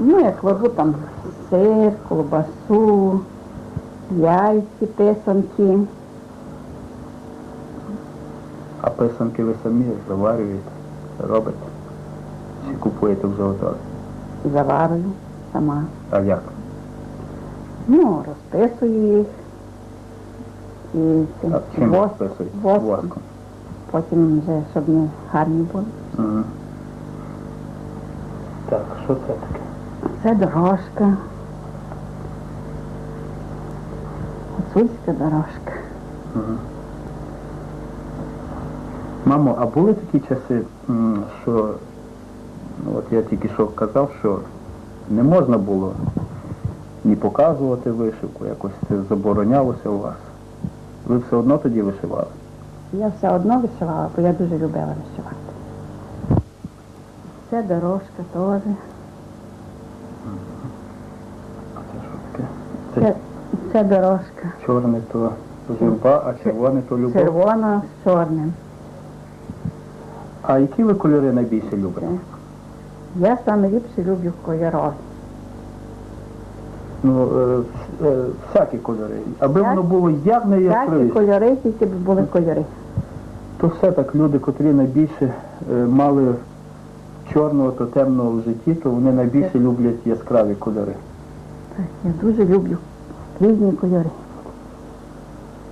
Ну, я кладу там сир, колбасу, яйці, писанки. А писанки ви самі заварюєте, робите? Чи купуєте вже готові? Заварую сама. А як? Ну, розписую їх. І цим А чим вос- розписуєте? воском. Воском. Потім вже, щоб вони гарні були. Мгм. Так, що це таке? Це дорожка. Гуцульська дорожка. Мгм. Мамо, а були такі часи, що ну, от я тільки що казав, що не можна було ні показувати вишивку, якось це заборонялося у вас. Ви все одно тоді вишивали? Я все одно вишивала, бо я дуже любила вишивати. Це дорожка теж. А це що таке? Це Це, дорожка. чорне то журба, а червоне то любов. Червона з чорним. А які ви кольори найбільше любите? Я саме ліпше люблю кольорові. Ну, е, е, всякі кольори. Аби Як- воно було як Всякі найяскравіше. кольори, тільки б були кольори. То все так люди, котрі найбільше е, мали чорного та темного в житті, то вони найбільше люблять яскраві кольори. Так, я дуже люблю різні кольори.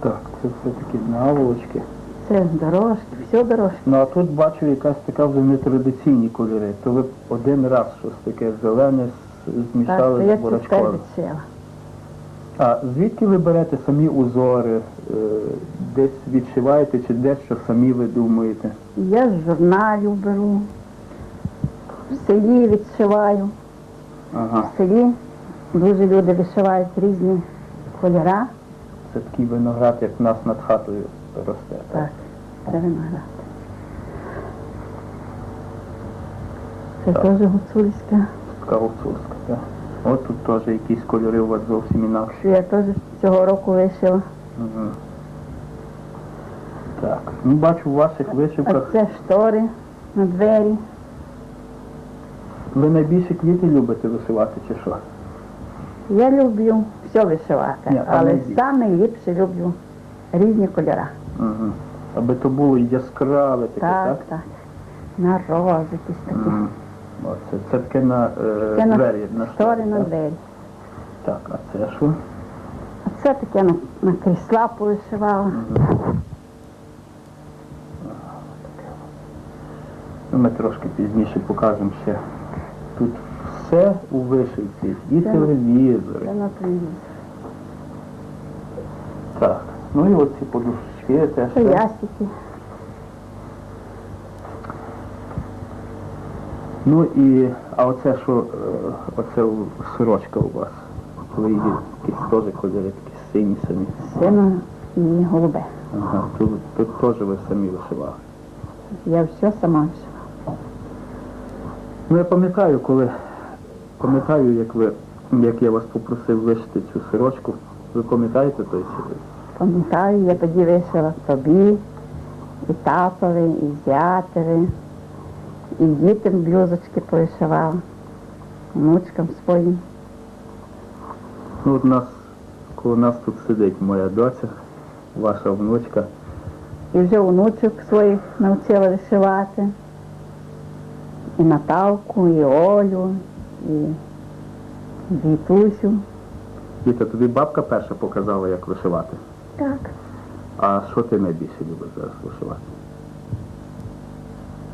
Так, це все таки наволочки. Це дорожки, все дорожки. Ну а тут бачу якась така вже нетрадиційні кольори. То ви один раз щось таке зелене Так, змішали я з відшила. А звідки ви берете самі узори? Е, Десь відшиваєте чи дещо самі ви думаєте? Я з журналів беру, в селі відшиваю. Ага, В селі дуже люди вишивають різні кольора. це такий виноград, як в нас над хатою росте. Так, це виноград. Це Так. теж гуцульська. Така гуцульська, так. От тут теж якісь кольори у вас зовсім інакші. Я теж цього року вишила. Угу. Так. Ну бачу в ваших А вишивках. це штори на двері. Ви найбільше квіти любите вишивати чи що? Я люблю все вишивати, Ні, а але найбільше? саме ліпше люблю різні кольори. Угу. Аби то було яскраве таке, так? Так, так. На роз якісь такі. Угу. Оце, це таке на е, Це на двері. На штори на так? двері. Так, а це що? А це таке на, на крісла повишивала. Ну, ми трошки пізніше покажемо ще. Тут все у вишивці, і Це- телевізори. Це на телевізор. Так. Ну і оці подушки теж. Це ясики. Ну і, а оце що, е, оце сорочка у вас. Ви її якісь теж кольори, такі сині самі. Сино і голубе. Ага, тут, тут теж ви самі вишивали. Я все сама вишивала. Ну я пам'ятаю, коли пам'ятаю, як ви як я вас попросив вишити цю сорочку. Ви пам'ятаєте той сюжет? Пам'ятаю, я тоді вишила собі, і татові, і зятеві, і дітям блюзочки повишивала, внучкам своїм. Ну от нас, коло нас тут сидить моя доця, ваша внучка. І вже онучок своїх навчила вишивати. І Наталку, і Олю, і Вітусю. Віта, тобі бабка перша показала, як вишивати. Так. А що ти найбільше любиш зараз вишивати?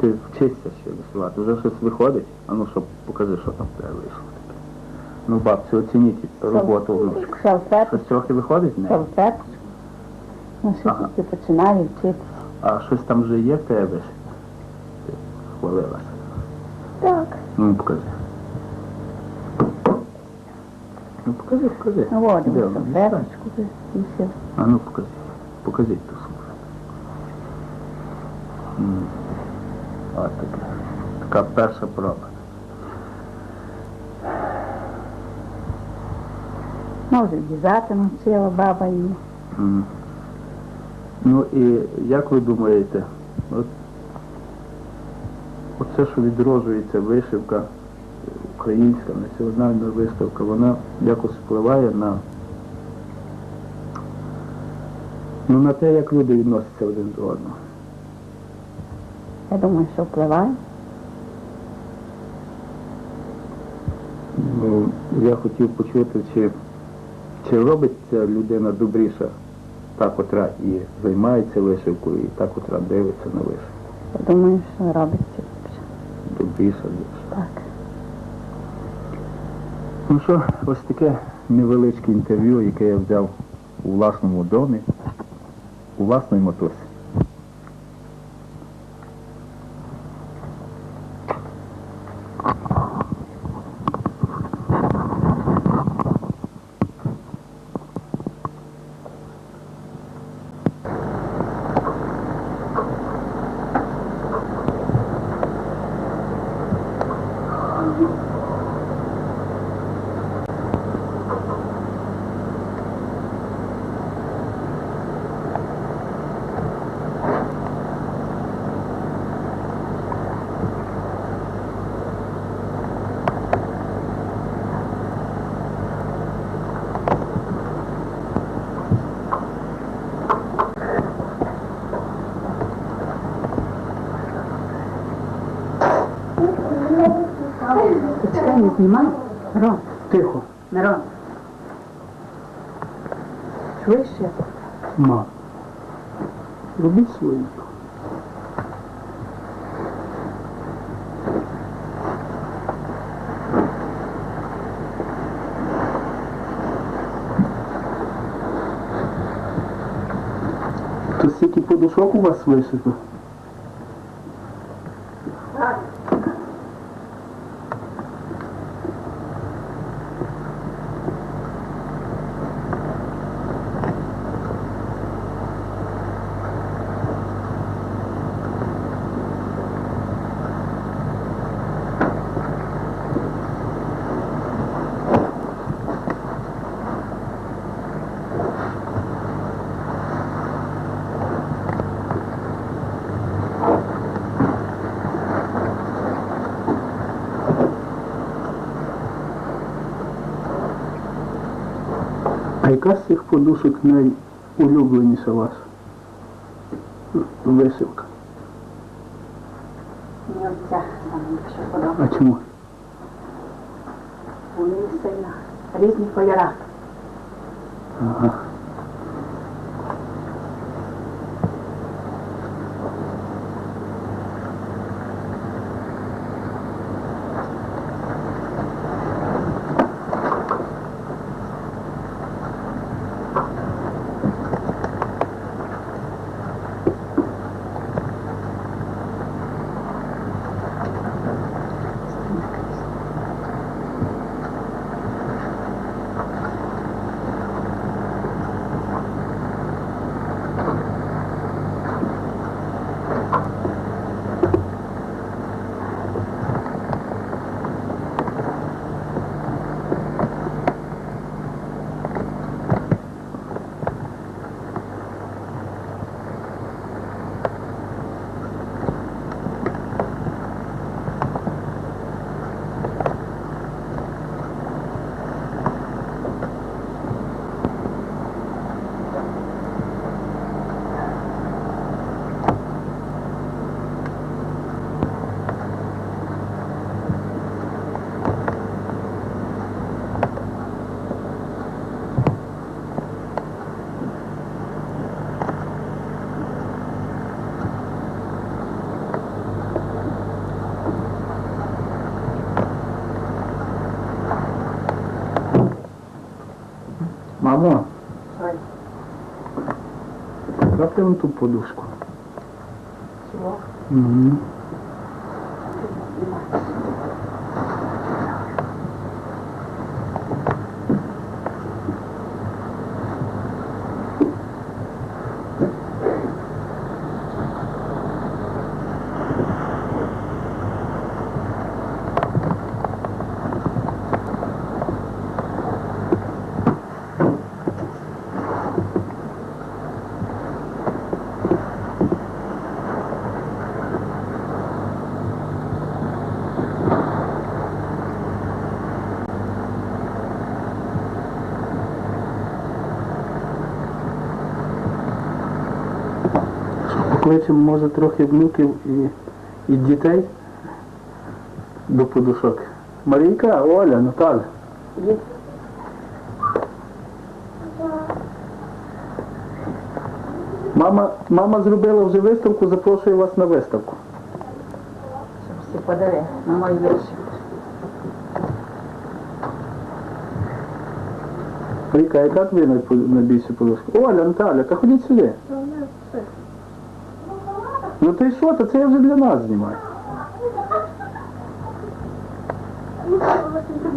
Ти вчишся ще вишивати, вже щось виходить? А ну що, покажи, що там тебе вийшло. Ну, бабці, оцініть роботу внучки. Салфеточку. Щось трохи виходить з неї? Салфеточку. Ну, що Ага. тільки починаю вчитися. А щось там вже є в тебе? Ти хвалилася. Так. Ну, покажи. Ну, покажи, покажи. Ну, от, Де воно? салфеточку висів. А ну покажи. Покажіть ту сумку. От така. Така перша проба. Може, в'язати навчила баба її. М. Ну і як ви думаєте, от, оце, що відроджується вишивка, українська національна виставка, вона якось впливає на, ну, на те, як люди відносяться один до одного. Я думаю, що впливає. Ну, я хотів почути, чи, чи робить ця людина добріша, та, котра і займається вишивкою, і та, котра дивиться на вишивку. Я думаю, що робиться ліпше. Добріша, більше. Так. Ну що, ось таке невеличке інтерв'ю, яке я взяв у власному домі, у власній мотосі. Не знімай. Мирон, Тихо, Мирон. Чуєш, що я тут? ма. Робіть свою. То стільки подушок у вас вишито? А яка з цих подушок найулюбленіша ваша вишивка? Мені оця саме більше подобається. А чому? Вони сильно різні кольори. Ага. tanto, Podusco? Que. Hum. Покличемо, може, трохи внуків і, і дітей до подушок. Марійка, Оля, Наталя. Мама, мама зробила вже виставку, запрошую вас на виставку. Щоб всі подали на мої вірші. Марійка, а яка твоя найпо- найбільша подушка? Оля, Наталя, та ходіть сюди. Ну ти що, то це я вже для нас знімаю.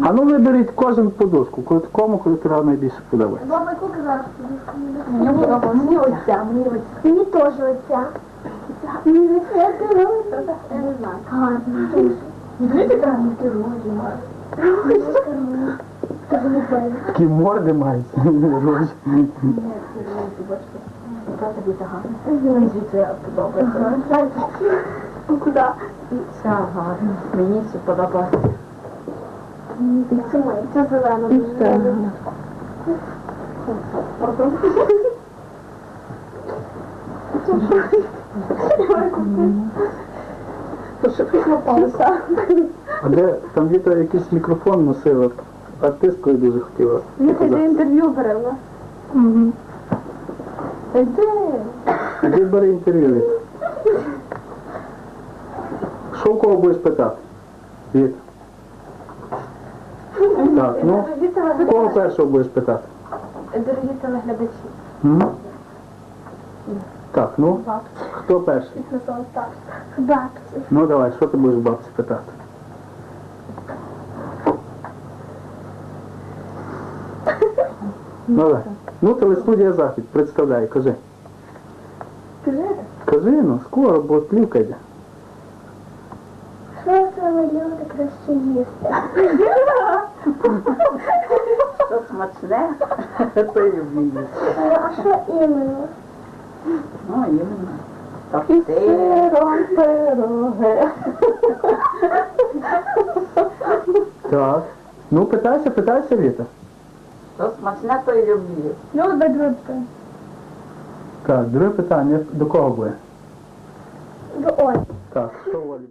А ну виберіть кожен подушку, ко- кому котра найбільше подобається. Баба, яку казала? Мені оця, мені оця. Мені теж оця. Мені оця, я керую. Я не знаю. Гарно. Дивіться, не керую. Не певно. Такі морди мають. рожі. Правда буде гарно. Мені звідси подобається. Куди? Ця гарна. Мені це подобається. Це моє. Це зелено. зелено. Пардон. Попався. А де там Віта якийсь мікрофон носила, артисткою дуже хотіла. Ми показати. інтерв'ю беремо. Іди. Іди бери інтерв'ю. Що у кого будеш питати? Віт. Так, ну, кого першого будеш питати? Дорогі телеглядачі. М? Так, ну, хто перший? Бабці. Ну давай, що ти будеш бабці питати? Ну давай. Ну, телестудія Захід, представляй, кажи. Скажи, Кажи, ну, скоро, бо плівка йде. що це ви любите краще їсти? Що смачне, то й люблю. А що іменно? Ну, іменно. І сиром пироги. Так. Ну, питайся, питайся, Віта. Що смачне, то й люблю. Ну, до дружки. Так, друге питання. До кого буде? До Олі. Так, що Олі?